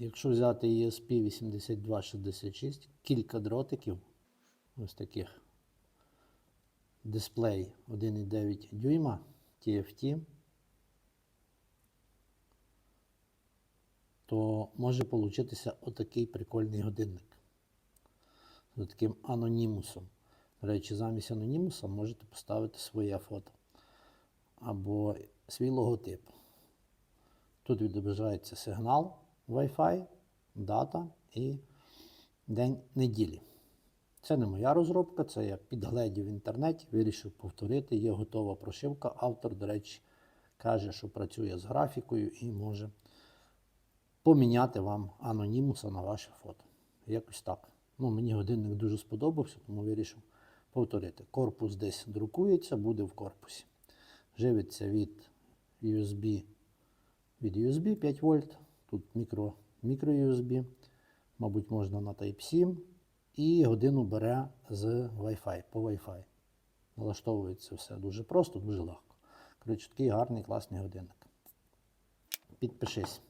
Якщо взяти ESP 8266, кілька дротиків, ось таких дисплей 1,9 дюйма TFT, то може получитися отакий прикольний годинник. З таким анонімусом. До речі, замість анонімуса можете поставити своє фото або свій логотип. Тут відображається сигнал Wi-Fi, дата і день неділі. Це не моя розробка, це я підгледів в інтернеті, вирішив повторити. Є готова прошивка. Автор, до речі, каже, що працює з графікою і може поміняти вам анонімуса на ваше фото. Якось так. Ну, мені годинник дуже сподобався, тому вирішив повторити. Корпус десь друкується, буде в корпусі. Живиться від USB, від USB 5 вольт. Тут мікро, мікро USB, мабуть, можна на Type-C. І годину бере з Wi-Fi, по Wi-Fi. Налаштовується все дуже просто, дуже легко. Коротше, такий гарний, класний годинник. Підпишись.